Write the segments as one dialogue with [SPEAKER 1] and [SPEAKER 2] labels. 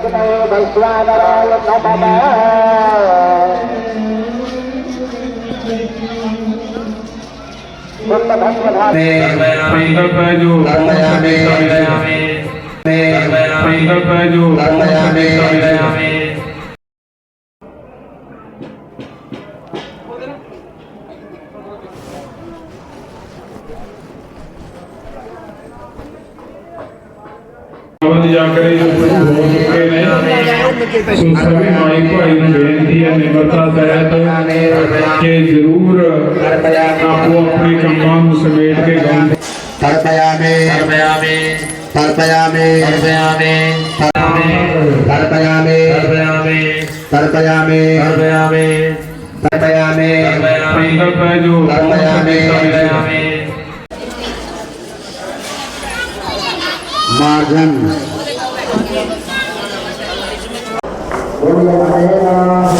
[SPEAKER 1] अग्ने वैश्वानरो नमः
[SPEAKER 2] संकल्प है जो संकल्प है जो
[SPEAKER 3] जा
[SPEAKER 4] करे
[SPEAKER 3] તો
[SPEAKER 4] अपने
[SPEAKER 3] कंपाउंड
[SPEAKER 4] समेट
[SPEAKER 3] के
[SPEAKER 4] गांधी
[SPEAKER 2] मार्जन है जो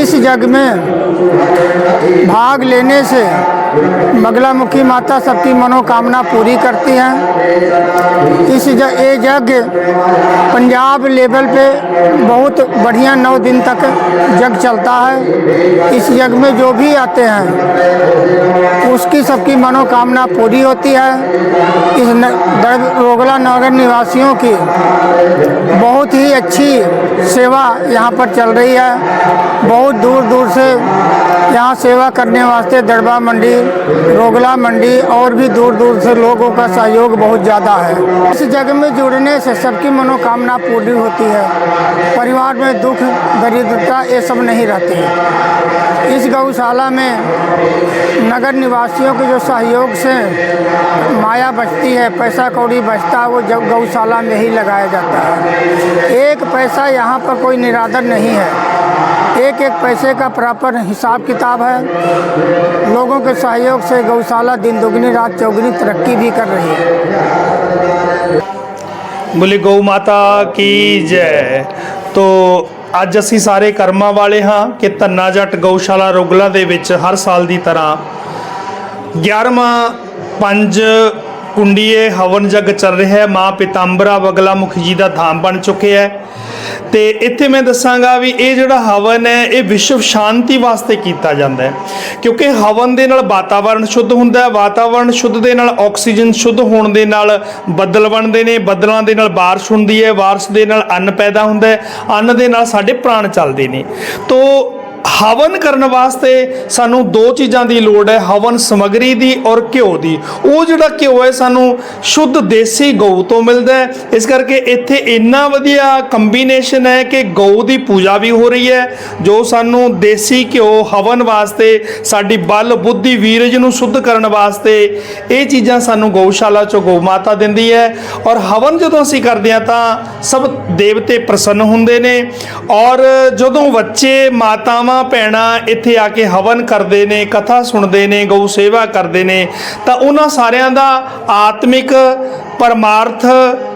[SPEAKER 5] इस यज्ञ में भाग लेने से बगलामुखी माता सबकी मनोकामना पूरी करती हैं। इस ये यज्ञ पंजाब लेवल पे बहुत बढ़िया नौ दिन तक यज्ञ चलता है। इस यज्ञ में जो भी आते हैं, उसकी सबकी मनोकामना पूरी होती है। इस रोगला नगर निवासियों की बहुत ही अच्छी सेवा यहाँ पर चल रही है। बहुत दूर दूर से यहाँ सेवा करने वास्ते दरबा मंडी रोगला मंडी और भी दूर दूर से लोगों का सहयोग बहुत ज़्यादा है। इस जगह में जुड़ने से सबकी मनोकामना पूरी होती है। परिवार में दुख, दरिद्रता ये सब नहीं रहती। है इस गौशाला में नगर निवासियों के जो सहयोग से माया बचती है, पैसा कौड़ी बचता है वो जब गौशाला में ही लगाया जाता है। एक पैसा यहाँ पर कोई निरादर नहीं है। एक एक पैसे का प्रॉपर हिसाब किताब है लोगों के सहयोग से गौशाला दिन दुगनी रात चौगनी तरक्की भी कर रही है
[SPEAKER 6] ਬੋਲੇ ਗਊ ਮਾਤਾ ਕੀ ਜੈ ਤੋ ਅੱਜ ਅਸੀਂ ਸਾਰੇ ਕਰਮਾਂ ਵਾਲੇ ਹਾਂ ਕਿ ਧੰਨਾ ਜੱਟ ਗਊਸ਼ਾਲਾ ਰੋਗਲਾ ਦੇ ਵਿੱਚ ਹਰ ਸਾਲ ਦੀ ਤਰ੍ਹਾਂ 11ਵਾਂ ਪੰਜ ਕੁੰਡੀਏ ਹਵਨ ਜਗ ਚੱਲ ਰਿਹਾ ਹੈ ਮਾਂ ਪਿਤੰਬਰਾ ਬਗਲਾ ਮੁਖੀ ਜੀ ਦਾ ਧਾਮ ਬਣ ਚੁੱਕਿਆ ਹੈ ਤੇ ਇੱਥੇ ਮੈਂ ਦੱਸਾਂਗਾ ਵੀ ਇਹ ਜਿਹੜਾ ਹਵਨ ਹੈ, ਇਹ ਵਿਸ਼ਵ ਸ਼ਾਂਤੀ ਵਾਸਤੇ ਕੀਤਾ ਜਾਂਦਾ ਹੈ। ਕਿਉਂਕਿ ਹਵਨ ਦੇ ਨਾਲ ਵਾਤਾਵਰਣ ਸ਼ੁੱਧ ਹੁੰਦਾ ਹੈ, ਵਾਤਾਵਰਣ ਸ਼ੁੱਧ ਦੇ ਨਾਲ ਆਕਸੀਜਨ ਸ਼ੁੱਧ ਹੋਣ ਦੇ ਨਾਲ ਬੱਦਲ ਬਣਦੇ ਨੇ, ਬੱਦਲਾਂ ਦੇ ਨਾਲ ਬਾਰਿਸ਼ ਹੁੰਦੀ ਹੈ, ਬਾਰਿਸ਼ ਦੇ ਨਾਲ ਅੰਨ ਪੈਦਾ ਹੁੰਦਾ ਹੈ, ਅੰਨ ਦੇ ਨਾਲ ਸਾਡੇ ਪ੍ਰਾਣ ਚੱਲਦੇ ਨੇ। ਤੋ ਹਵਨ ਕਰਨ ਵਾਸਤੇ ਸਾਨੂੰ ਦੋ ਚੀਜ਼ਾਂ ਦੀ ਲੋੜ ਹੈ, ਹਵਨ ਸਮਗਰੀ ਦੀ ਔਰ ਘਿਓ ਦੀ। ਉਹ ਜਿਹੜਾ ਘਿਓ ਹੈ, ਸਾਨੂੰ ਸ਼ੁੱਧ ਦੇਸੀ ਗਊ ਤੋਂ ਮਿਲਦਾ ਹੈ। ਇਸ ਕਰਕੇ ਇੱਥੇ ਇੰਨਾ ਵਧੀਆ ਕੰਬੀਨੇਸ਼ਨ ਹੈ ਕਿ ਗਊ ਦੀ ਪੂਜਾ ਵੀ ਹੋ ਰਹੀ ਹੈ, ਜੋ ਸਾਨੂੰ ਦੇਸੀ ਘਿਓ ਹਵਨ ਵਾਸਤੇ, ਸਾਡੀ ਬਲ ਬੁੱਧੀ ਵੀਰਜ ਨੂੰ ਸ਼ੁੱਧ ਕਰਨ ਵਾਸਤੇ ਇਹ ਚੀਜ਼ਾਂ ਸਾਨੂੰ ਗਊਸ਼ਾਲਾ ਚੋਂ ਗਊ ਮਾਤਾ ਦਿੰਦੀ ਹੈ। ਔਰ ਹਵਨ ਜਦੋਂ ਅਸੀਂ ਕਰਦੇ ਹਾਂ ਤਾਂ ਸਭ ਦੇਵਤੇ ਪ੍ਰਸੰਨ ਹੁੰਦੇ ਨੇ। ਔਰ ਜਦੋਂ ਬੱਚੇ ਮਾਤਾਵਾਂ ਭੈਣਾਂ ਇੱਥੇ ਆ ਕੇ ਹਵਨ ਕਰਦੇ ਨੇ, ਕਥਾ ਸੁਣਦੇ ਨੇ, ਗਊ ਸੇਵਾ ਕਰਦੇ ਨੇ, ਤਾਂ ਉਹਨਾਂ ਸਾਰਿਆਂ ਦਾ ਆਤਮਿਕ ਪਰਮਾਰਥ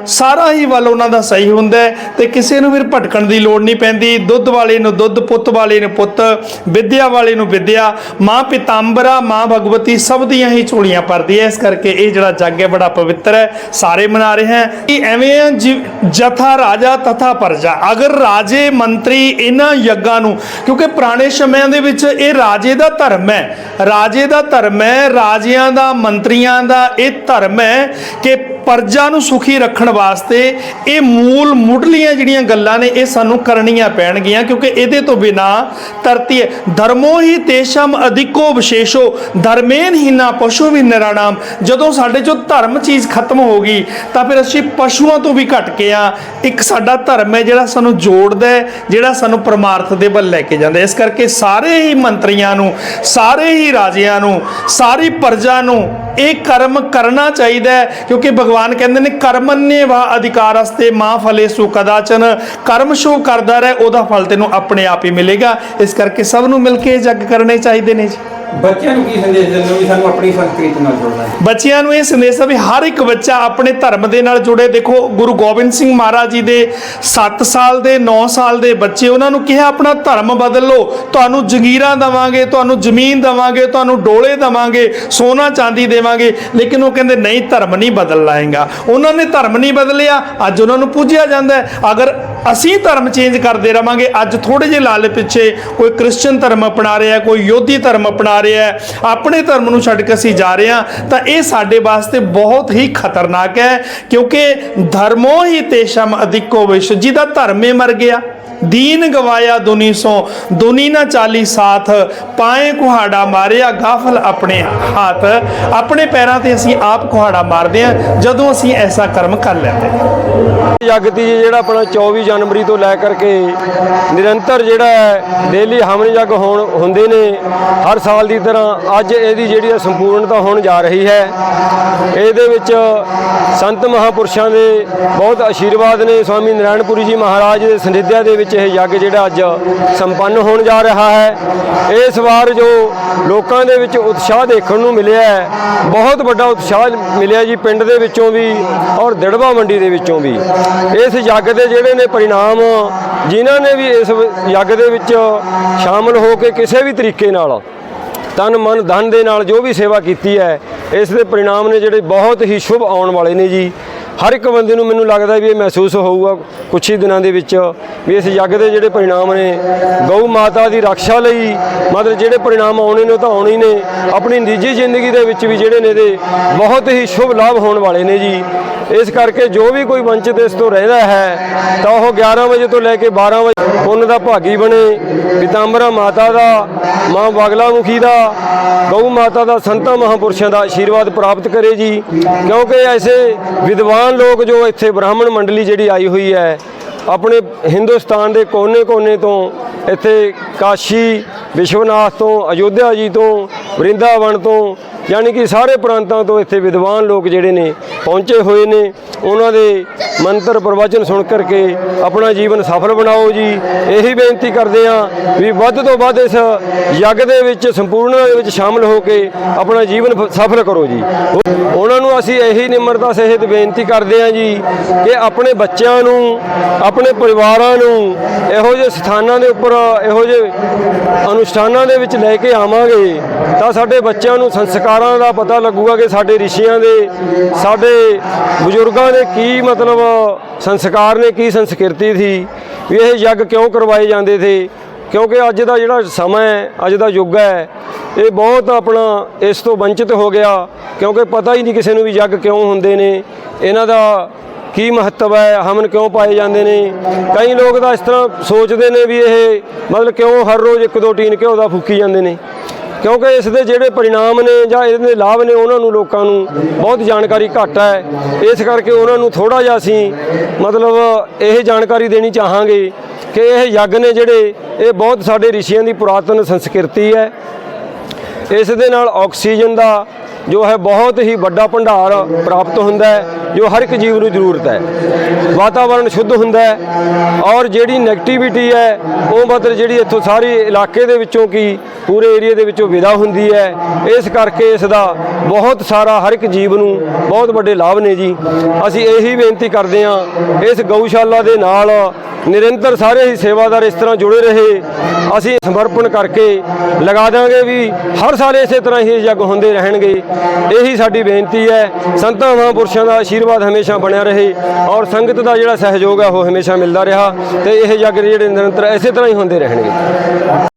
[SPEAKER 6] ਸਾਰਾ ਹੀ ਵੱਲ ਉਹਨਾਂ ਦਾ ਸਹੀ ਹੁੰਦਾ ਹੈ ਤੇ ਕਿਸੇ ਨੂੰ ਫਿਰ ਭਟਕਣ ਦੀ ਲੋੜ ਨਹੀਂ ਪੈਂਦੀ। ਦੁੱਧ ਵਾਲੇ ਨੂੰ ਦੁੱਧ, ਪੁੱਤ ਵਾਲੇ ਨੂੰ ਪੁੱਤ, ਵਿਦਿਆ ਵਾਲੇ ਨੂੰ ਵਿਦਿਆ। ਮਾਂ ਪਿਤਾੰਬਰਾ, ਮਾਂ ਭਗਵਤੀ ਸਭ ਦੀਆਂ ਹੀ ਝੋਲੀਆਂ ਭਰਦੀ ਹੈ। ਇਸ ਕਰਕੇ ਇਹ ਜਿਹੜਾ ਜੱਗ ਹੈ ਬੜਾ ਪਵਿੱਤਰ ਹੈ। ਸਾਰੇ ਮਨਾ ਰਹੇ ਹੈ ਕਿ ਐਵੇਂ ਹੈ ਜਿ- ਜਥਾ ਰਾਜਾ ਤਥਾ ਪਰਜਾ। ਅਗਰ ਰਾਜੇ, ਮੰਤਰੀ ਇਹਨਾਂ ਯੱਗਾਂ ਨੂੰ, ਕਿਉਂਕਿ ਪੁਰਾਣੇ ਸਮਿਆਂ ਦੇ ਵਿੱਚ ਇਹ ਰਾਜੇ ਦਾ ਧਰਮ ਹੈ। ਰਾਜੇ ਦਾ ਧਰਮ ਹੈ, ਰਾਜਿਆਂ ਦਾ, ਮੰਤਰੀਆਂ ਦਾ ਇਹ ਧਰਮ ਹੈ ਕਿ ਪਰਜਾ ਨੂੰ ਸੁਖੀ ਰੱਖਣ ਵਾਸਤੇ ਇਹ ਮੂਲ ਮੁੱਢਲੀਆਂ ਜਿਹੜੀਆਂ ਗੱਲਾਂ ਨੇ, ਇਹ ਸਾਨੂੰ ਕਰਨੀਆਂ ਪੈਣਗੀਆਂ, ਕਿਉਂਕਿ ਇਹਦੇ ਤੋਂ ਬਿਨਾ ਧਰਤੀ ਧਰਮੋ ਹੀ ਤੇਸ਼ਮ ਅਧਿਕੋ ਵਿਸ਼ੇਸ਼ੋ, ਧਰਮੇਨ ਹੀ ਨਾ ਪਸ਼ੂ ਵੀ ਨਿਰਾਣਾਮ। ਜਦੋਂ ਸਾਡੇ ਚੋਂ ਧਰਮ ਚੀਜ਼ ਖਤਮ ਹੋ ਗਈ, ਤਾਂ ਫਿਰ ਅਸੀਂ ਪਸ਼ੂਆਂ ਤੋਂ ਵੀ ਘਟ ਕੇ ਆ। ਇੱਕ ਸਾਡਾ ਧਰਮ ਹੈ ਜਿਹੜਾ ਸਾਨੂੰ ਜੋੜਦਾ ਹੈ, ਜਿਹੜਾ ਸਾਨੂੰ ਪਰਮਾਰਥ ਦੇ ਵੱਲ ਲੈ ਕੇ ਜਾਂਦਾ ਇਸ ਕਰਕੇ ਸਾਰੇ ਹੀ ਮੰਤਰੀਆਂ ਨੂੰ, ਸਾਰੇ ਹੀ ਰਾਜਿਆਂ ਨੂੰ, ਸਾਰੀ ਪ੍ਰਜਾ ਨੂੰ ਇਹ ਕਰਮ ਕਰਨਾ ਚਾਹੀਦਾ ਹੈ, ਕਿਉਂਕਿ ਭਗਵਾਨ ਕਹਿੰਦੇ ਨੇ ਕਰਮਨ੍ਯ ਵਾ ਅਧਿਕਾਰਸਤੇ ਮਾਂ ਫਲੇ ਸੁ ਕਦਾਚਨ। ਕਰਮ ਸ਼ੋ ਕਰਦਾ ਰਹਿ, ਉਹਦਾ ਫਲ ਤੈਨੂੰ ਆਪਣੇ ਆਪ ਹੀ ਮਿਲੇਗਾ। ਇਸ ਕਰਕੇ ਸਭ ਨੂੰ ਮਿਲ ਕੇ ਇਹ ਜੱਗ ਕਰਨੇ ਚਾਹੀਦੇ ਨੇ ਜੀ।
[SPEAKER 7] ਬੱਚਿਆਂ ਨੂੰ ਕੀ ਸੰਦੇਸ਼ ਦਿੰਦੇ ਹੋ ਵੀ ਸਾਨੂੰ ਆਪਣੀ ਸੰਸਕ੍ਰਿਤੀ ਨਾਲ ਜੁੜਨਾ ਹੈ?
[SPEAKER 6] ਬੱਚਿਆਂ ਨੂੰ ਇਹ ਸੰਦੇਸ਼ ਹੈ ਵੀ ਹਰ ਇੱਕ ਬੱਚਾ ਆਪਣੇ ਧਰਮ ਦੇ ਨਾਲ ਜੁੜੇ। ਦੇਖੋ, ਗੁਰੂ ਗੋਬਿੰਦ ਸਿੰਘ ਮਹਾਰਾਜ ਜੀ ਦੇ 7 ਸਾਲ ਦੇ 9 ਸਾਲ ਦੇ ਬੱਚੇ, ਉਹਨਾਂ ਨੂੰ ਕਿਹਾ ਆਪਣਾ ਧਰਮ ਬਦਲ। ਲਓ ਤੁਹਾਨੂੰ ਜ਼ਗੀਰਾਂ ਦਵਾਂਗੇ, ਤੁਹਾਨੂੰ ਜ਼ਮੀਨ ਦਵਾਂਗੇ, ਤੁਹਾਨੂੰ ਡੋਲੇ ਦਵਾਂਗੇ, ਸੋਨਾ ਚਾਂਦੀ ਦੇਵਾਂਗੇ। ਲੇਕਿਨ ਉਹ ਕਹਿੰਦੇ, ਨਹੀਂ, ਧਰਮ ਨਹੀਂ ਬਦਲ ਲਾਏਗਾ। ਉਹਨਾਂ ਨੇ ਧਰਮ ਨਹੀਂ ਬਦਲਿਆ, ਅੱਜ ਉਹਨਾਂ ਨੂੰ ਪੂਜਿਆ ਜਾਂਦਾ ਹੈ। ਅਗਰ ਅਸੀਂ ਧਰਮ ਚੇਂਜ ਕਰਦੇ ਰਵਾਂਗੇ। ਅੱਜ ਥੋੜੇ ਜਿਹੇ ਲਾਲੇ ਪਿੱਛੇ ਕੋਈ ਕ੍ਰਿਸਚੀਅਨ ਧਰਮ ਅਪਣਾ ਰਿਹਾ ਕੋਈ ਯੋਧੀ ਧਰਮ ਅਪਣਾ ਰਿਹਾ ਆਪਣੇ ਧਰਮ ਨੂੰ ਛੱਡ ਕੇ ਅਸੀਂ ਜਾ ਰਹੇ ਹਾਂ, ਤਾਂ ਇਹ ਸਾਡੇ ਵਾਸਤੇ ਬਹੁਤ ਹੀ ਖਤਰਨਾਕ ਹੈ, ਕਿਉਂਕਿ ਧਰਮੋ ਹੀ ਤੇਸ਼ਮ ਅਧਿਕੋ ਵਿਸ਼ ਜਿਹਦਾ ਧਰਮ ਹੀ ਮਰ ਗਿਆ। ਦੀਨ ਗਵਾਇਆ ਦੁਨੀ ਸੋ, ਦੁਨੀ ਨਾ ਚਾਲੀ ਸਾਥ, ਪਾਏ ਕੁਹਾੜਾ ਮਾਰਿਆ ਗਾਫਲ ਆਪਣੇ ਹੱਥ। ਆਪਣੇ ਪੈਰਾਂ ਤੇ ਅਸੀਂ ਆਪ ਕੁਹਾੜਾ ਮਾਰਦੇ ਹਾਂ, ਜਦੋਂ ਅਸੀਂ ਐਸਾ ਕਰਮ ਕਰ ਲੈਂਦੇ ਹਾਂ।
[SPEAKER 8] ਜਗਤੀ ਜਿਹੜਾ ਆਪਣਾ 24 ਜਨਵਰੀ ਤੋਂ ਲੈ ਕਰਕੇ ਨਿਰੰਤਰ ਜਿਹੜਾ ਹੈ ਡੇਲੀ ਹਮਨ ਜਗ ਹੋਣ ਹੁੰਦੇ ਨੇ, ਹਰ ਸਾਲ ਦੀ ਤਰ੍ਹਾਂ ਅੱਜ ਇਹਦੀ ਜਿਹੜੀ ਹੈ ਸੰਪੂਰਨਤਾ ਹੋਣ ਜਾ ਰਹੀ ਹੈ। ਇਹਦੇ ਵਿੱਚ ਸੰਤ ਮਹਾਪੁਰਸ਼ਾਂ ਦੇ ਬਹੁਤ ਆਸ਼ੀਰਵਾਦ ਨੇ, ਸਵਾਮੀ ਨਾਰਾਇਣਪੁਰੀ ਜੀ ਮਹਾਰਾਜ ਦੇ ਸਨਿਧਿਆ ਦੇ ਵਿੱਚ ਇਹ ਯੱਗ ਜਿਹੜਾ ਅੱਜ ਸੰਪੰਨ ਹੋਣ ਜਾ ਰਿਹਾ ਹੈ। ਇਸ ਵਾਰ ਜੋ ਲੋਕਾਂ ਦੇ ਵਿੱਚ ਉਤਸ਼ਾਹ ਦੇਖਣ ਨੂੰ ਮਿਲਿਆ ਹੈ, ਬਹੁਤ ਵੱਡਾ ਉਤਸ਼ਾਹ ਮਿਲਿਆ ਜੀ ਪਿੰਡ ਦੇ ਵਿੱਚੋਂ ਵੀ ਔਰ ਦਿੜਵਾ ਮੰਡੀ ਦੇ ਵਿੱਚੋਂ ਵੀ। ਇਸ ਯੱਗ ਦੇ ਜਿਹੜੇ ਨੇ ਪਰਿਣਾਮ, ਜਿਨ੍ਹਾਂ ਨੇ ਵੀ ਇਸ ਯੱਗ ਦੇ ਵਿੱਚ ਸ਼ਾਮਲ ਹੋ ਕੇ ਕਿਸੇ ਵੀ ਤਰੀਕੇ ਨਾਲ, ਤਨ ਮਨ ਧਨ ਦੇ ਨਾਲ ਜੋ ਵੀ ਸੇਵਾ ਕੀਤੀ ਹੈ, ਇਸ ਦੇ ਪਰਿਣਾਮ ਨੇ ਜਿਹੜੇ ਬਹੁਤ ਹੀ ਸ਼ੁਭ ਆਉਣ ਵਾਲੇ ਨੇ ਜੀ। ਹਰ ਇੱਕ ਬੰਦੇ ਨੂੰ ਮੈਨੂੰ ਲੱਗਦਾ ਵੀ ਇਹ ਮਹਿਸੂਸ ਹੋਊਗਾ ਕੁਛ ਹੀ ਦਿਨਾਂ ਦੇ ਵਿੱਚ ਵੀ ਇਸ ਯੱਗ ਦੇ ਜਿਹੜੇ ਪਰਿਣਾਮ ਨੇ, ਗਊ ਮਾਤਾ ਦੀ ਰੱਖਿਆ ਲਈ ਮਤਲਬ ਜਿਹੜੇ ਪਰਿਣਾਮ ਆਉਣੇ ਨੇ ਉਹ ਤਾਂ ਆਉਣੇ ਹੀ ਨੇ, ਆਪਣੀ ਨਿੱਜੀ ਜ਼ਿੰਦਗੀ ਦੇ ਵਿੱਚ ਵੀ ਜਿਹੜੇ ਨੇ ਦੇ ਬਹੁਤ ਹੀ ਸ਼ੁਭ ਲਾਭ ਹੋਣ ਵਾਲੇ ਨੇ ਜੀ। ਇਸ ਕਰਕੇ ਜੋ ਵੀ ਕੋਈ ਵੰਚਿਤ ਇਸ ਤੋਂ ਰਹਿੰਦਾ ਹੈ, ਤਾਂ ਉਹ 11 ਵਜੇ ਤੋਂ ਲੈ ਕੇ 12 ਵਜੇ ਪੁੰਨ ਦਾ ਭਾਗੀ ਬਣੇ ਪਿਤਾੰਬਰਾ ਮਾਤਾ ਦਾ, ਮਾਂ ਬਗਲਾ ਮੁਖੀ ਦਾ, ਗਊ ਮਾਤਾ ਦਾ, ਸੰਤਾਂ ਮਹਾਂਪੁਰਸ਼ਾਂ ਦਾ ਆਸ਼ੀਰਵਾਦ ਪ੍ਰਾਪਤ ਕਰੇ ਜੀ। ਕਿਉਂਕਿ ਐਸੇ ਵਿਦਵਾਨ ਲੋਕ ਜੋ ਇੱਥੇ ਬ੍ਰਾਹਮਣ ਮੰਡਲੀ ਜਿਹੜੀ ਆਈ ਹੋਈ ਹੈ, ਆਪਣੇ ਹਿੰਦੁਸਤਾਨ ਦੇ ਕੋਨੇ-ਕੋਨੇ ਤੋਂ, ਇੱਥੇ ਕਾਸ਼ੀ, ਵਿਸ਼ਵਨਾਥ ਤੋਂ, ਅਯੋਧਿਆ ਜੀ ਤੋਂ, ਵਰਿੰਦਾਵਨ ਤੋਂ, ਯਾਨੀ ਕਿ ਸਾਰੇ ਪ੍ਰਾਂਤਾਂ ਤੋਂ ਇੱਥੇ ਵਿਦਵਾਨ ਲੋਕ ਜਿਹੜੇ ਨੇ ਪਹੁੰਚੇ ਹੋਏ ਨੇ। ਉਹਨਾਂ ਦੇ ਮੰਤਰ ਪ੍ਰਵਚਨ ਸੁਣ ਕਰਕੇ ਆਪਣਾ ਜੀਵਨ ਸਫਲ ਬਣਾਓ ਜੀ। ਇਹੀ ਬੇਨਤੀ ਕਰਦੇ ਹਾਂ ਵੀ ਵੱਧ ਤੋਂ ਵੱਧ ਇਸ ਯੱਗ ਦੇ ਵਿੱਚ ਸੰਪੂਰਨਤਾ ਦੇ ਵਿੱਚ ਸ਼ਾਮਲ ਹੋ ਕੇ ਆਪਣਾ ਜੀਵਨ ਸਫਲ ਕਰੋ ਜੀ। ਉਹਨਾਂ ਨੂੰ ਅਸੀਂ ਇਹੀ ਨਿਮਰਤਾ ਸਹਿਤ ਬੇਨਤੀ ਕਰਦੇ ਹਾਂ ਜੀ ਕਿ ਆਪਣੇ ਬੱਚਿਆਂ ਨੂੰ, ਆਪਣੇ ਪਰਿਵਾਰਾਂ ਨੂੰ ਇਹੋ ਜਿਹੇ ਸਥਾਨਾਂ ਦੇ ਉੱਪਰ, ਇਹੋ ਜਿਹੇ ਅਨੁਸ਼ਠਾਨਾਂ ਦੇ ਵਿੱਚ ਲੈ ਕੇ ਆਵਾਂਗੇ ਤਾਂ ਸਾਡੇ ਬੱਚਿਆਂ ਨੂੰ ਸੰਸਕਾਰਾਂ ਦਾ ਪਤਾ ਲੱਗੂਗਾ ਕਿ ਸਾਡੇ ਰਿਸ਼ੀਆਂ ਦੇ, ਸਾਡੇ ਬਜ਼ੁਰਗਾਂ ਦੇ ਕੀ ਮਤਲਬ ਸੰਸਕਾਰ ਨੇ ਕੀ ਸੰਸਕ੍ਰਿਤੀ ਸੀ? ਵੀ ਇਹ ਯੱਗ ਕਿਉਂ ਕਰਵਾਏ ਜਾਂਦੇ ਥੇ ਕਿਉਂਕਿ ਅੱਜ ਦਾ ਜਿਹੜਾ ਸਮਾਂ ਹੈ, ਅੱਜ ਦਾ ਯੁੱਗ ਹੈ, ਇਹ ਬਹੁਤ ਆਪਣਾ ਇਸ ਤੋਂ ਵੰਚਿਤ ਹੋ ਗਿਆ। ਕਿਉਂਕਿ ਪਤਾ ਹੀ ਨਹੀਂ ਕਿਸੇ ਨੂੰ ਵੀ ਯੱਗ ਕਿਉਂ ਹੁੰਦੇ ਨੇ। ਇਹਨਾਂ ਦਾ ਕੀ ਮਹੱਤਵ ਹੈ, ਹਮਨ ਕਿਉਂ ਪਾਏ ਜਾਂਦੇ ਨੇ? ਕਈ ਲੋਕ ਤਾਂ ਇਸ ਤਰ੍ਹਾਂ ਸੋਚਦੇ ਨੇ ਵੀ ਇਹ ਮਤਲਬ ਕਿਉਂ ਹਰ ਰੋਜ਼ ਇੱਕ ਦੋ ਟੀਨ ਘਿਓ ਦਾ ਫੂਕੀ ਜਾਂਦੇ ਨੇ। ਕਿਉਂਕਿ ਇਸ ਦੇ ਜਿਹੜੇ ਪਰਿਣਾਮ ਨੇ ਜਾਂ ਇਹਦੇ ਲਾਭ ਨੇ ਉਹਨਾਂ ਨੂੰ ਲੋਕਾਂ ਨੂੰ ਬਹੁਤ ਜਾਣਕਾਰੀ ਘੱਟ ਹੈ। ਇਸ ਕਰਕੇ ਉਹਨਾਂ ਨੂੰ ਥੋੜਾ ਜਿਹਾ ਅਸੀਂ ਮਤਲਬ ਇਹ ਜਾਣਕਾਰੀ ਦੇਣੀ ਚਾਹਾਂਗੇ ਕਿ ਇਹ ਯੱਗ ਨੇ ਜਿਹੜੇ, ਇਹ ਬਹੁਤ ਸਾਡੇ ਰਿਸ਼ੀਆਂ ਦੀ ਪੁਰਾਤਨ ਸੰਸਕ੍ਰਿਤੀ ਹੈ। ਇਸ ਦੇ ਨਾਲ ਆਕਸੀਜਨ ਦਾ ਜੋ ਹੈ ਬਹੁਤ ਹੀ ਵੱਡਾ ਭੰਡਾਰ ਪ੍ਰਾਪਤ ਹੁੰਦਾ ਹੈ, ਜੋ ਹਰ ਇੱਕ ਜੀਵ ਨੂੰ ਜ਼ਰੂਰਤ ਹੈ। ਵਾਤਾਵਰਣ ਸ਼ੁੱਧ ਹੁੰਦਾ ਹੈ ਔਰ ਜਿਹੜੀ ਨੈਗੇਟਿਵਿਟੀ ਹੈ, ਉਹ ਮਤਲਬ ਜਿਹੜੀ ਇੱਥੋਂ ਸਾਰੇ ਇਲਾਕੇ ਦੇ ਵਿੱਚੋਂ ਕੀ ਪੂਰੇ ਏਰੀਆ ਦੇ ਵਿੱਚੋਂ ਵਿਦਾ ਹੁੰਦੀ ਹੈ। ਇਸ ਕਰਕੇ ਇਸ ਦਾ ਬਹੁਤ ਸਾਰਾ ਹਰ ਇੱਕ ਜੀਵ ਨੂੰ ਬਹੁਤ ਵੱਡੇ ਲਾਭ ਨੇ ਜੀ। ਅਸੀਂ ਇਹੀ ਬੇਨਤੀ ਕਰਦੇ ਹਾਂ, ਇਸ ਗਊਸ਼ਾਲਾ ਦੇ ਨਾਲ ਨਿਰੰਤਰ ਸਾਰੇ ਹੀ ਸੇਵਾਦਾਰ ਇਸ ਤਰ੍ਹਾਂ ਜੁੜੇ ਰਹੇ ਅਸੀਂ ਸਮਰਪਣ ਕਰਕੇ ਲਗਾ ਦਾਂਗੇ ਵੀ ਹਰ ਸਾਲ ਇਸੇ ਤਰ੍ਹਾਂ ਹੀ ਯੱਗ ਹੁੰਦੇ ਰਹਿਣਗੇ। ਇਹੀ ਸਾਡੀ ਬੇਨਤੀ ਹੈ। ਸੰਤਾਂ, ਮਹਾਂਪੁਰਸ਼ਾਂ ਦਾ ਆਸ਼ੀਰਵਾਦ ਹਮੇਸ਼ਾ ਬਣਿਆ ਰਹੇ ਔਰ ਸੰਗਤ ਦਾ ਜਿਹੜਾ ਸਹਿਯੋਗ ਹੈ ਉਹ ਹਮੇਸ਼ਾ ਮਿਲਦਾ ਰਿਹਾ ਤੇ ਇਹ ਯੱਗ ਜਿਹੜੇ ਨਿਰੰਤਰ ਇਸੇ ਤਰ੍ਹਾਂ ਹੀ ਹੁੰਦੇ ਰਹਿਣਗੇ।